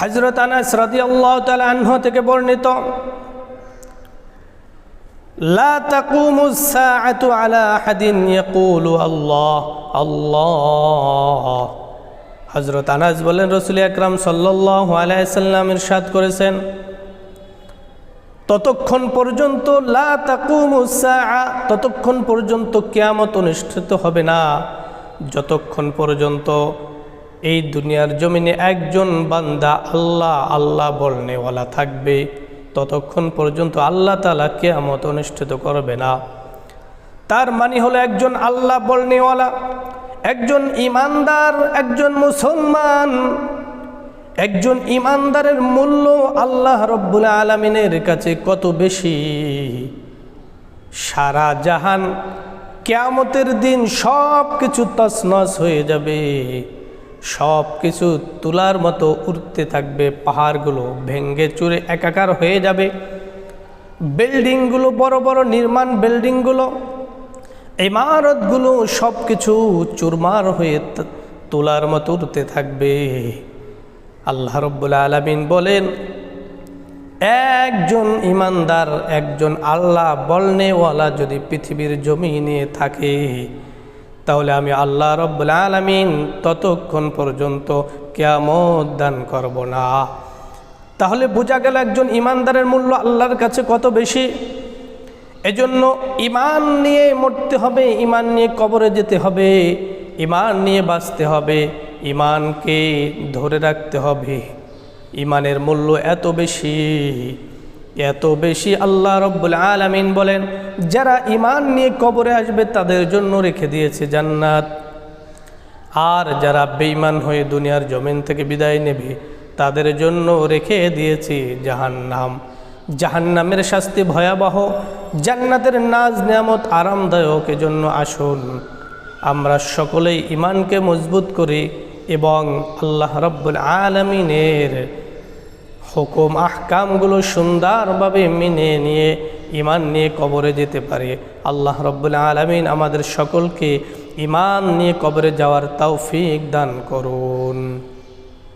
হজরত আনাস রদি আল্লাহ তালাহ থেকে বর্ণিত, লা তাকুমু সাআতু আলা আহাদিন ইয়াকুলু আল্লাহ আল্লাহ। হজরত আনাস বলেন রসুল আকরাম সাল্লাহ আলাইসাল্লাম ইরশাদ করেছেন, ততক্ষণ পর্যন্ত লা তাকুমু সাআ, ততক্ষণ পর্যন্ত কিয়ামত অনুষ্ঠিত হবে না। যতক্ষণ পর্যন্ত এই দুনিয়ার জমিনে একজন বান্দা আল্লাহ আল্লাহ বলনেওয়ালা থাকবে। ততক্ষণ পর্যন্ত আল্লাহ তালা কেয়ামত অনুষ্ঠিত করবে না। তার মানে হলো একজন আল্লাহ বলনেওয়ালা একজন ইমানদার, একজন মুসলমান, একজন ইমানদারের মূল্য আল্লাহ রব্বুল আলমিনের কাছে কত বেশি? সারা জাহান কেয়ামতের দিন সব কিছু তছনছ হয়ে যাবে। সব কিছু তুলার মতো উঠতে থাকবে, পাহাড়গুলো ভেঙ্গে চুরে একাকার হয়ে যাবে। বিল্ডিংগুলো, বড় বড় নির্মাণ বিল্ডিংগুলো, ইমারতগুলো সব কিছু চুরমার হয়ে তোলার মতো উঠতে থাকবে। আল্লাহ রব্বুল আলমিন বলেন, একজন ইমানদার, একজন আল্লাহ বলনেওয়ালা যদি পৃথিবীর জমিনে থাকে তাহলে আমি আল্লাহ রব্বুল আলমিন ততক্ষণ পর্যন্ত কেয়ামত দান করব না। তাহলে বোঝা গেল একজন ইমানদারের মূল্য আল্লাহর কাছে কত বেশি? এজন্য ইমান নিয়ে মরতে হবে ইমান নিয়ে কবরে যেতে হবে ইমান নিয়ে বাঁচতে হবে ইমানকে ধরে রাখতে হবে। ইমানের মূল্য এত বেশি। এত বেশি আল্লাহ রব্বুল আলামিন বলেন, যারা ইমান নিয়ে কবরে আসবে তাদের জন্য রেখে দিয়েছে জান্নাত। আর যারা বেঈমান হয়ে দুনিয়ার জমিন থেকে বিদায় নেবে, তাদের জন্য রেখে দিয়েছি জাহান্নাম। জাহান্নামের শাস্তি ভয়াবহ, জান্নাতের নাজ নিয়ামত আরামদায়ক এজন্য আসুন। আমরা সকলেই ইমানকে মজবুত করি এবং আল্লাহ রব্বুল আলমিনের হুকুম আহকামগুলো সুন্দরভাবে মেনে নিয়ে ইমান নিয়ে কবরে যেতে পারে। আল্লাহ রব্বুল আলমিন আমাদের সকলকে ইমান নিয়ে কবরে যাওয়ার তৌফিক দান করুন।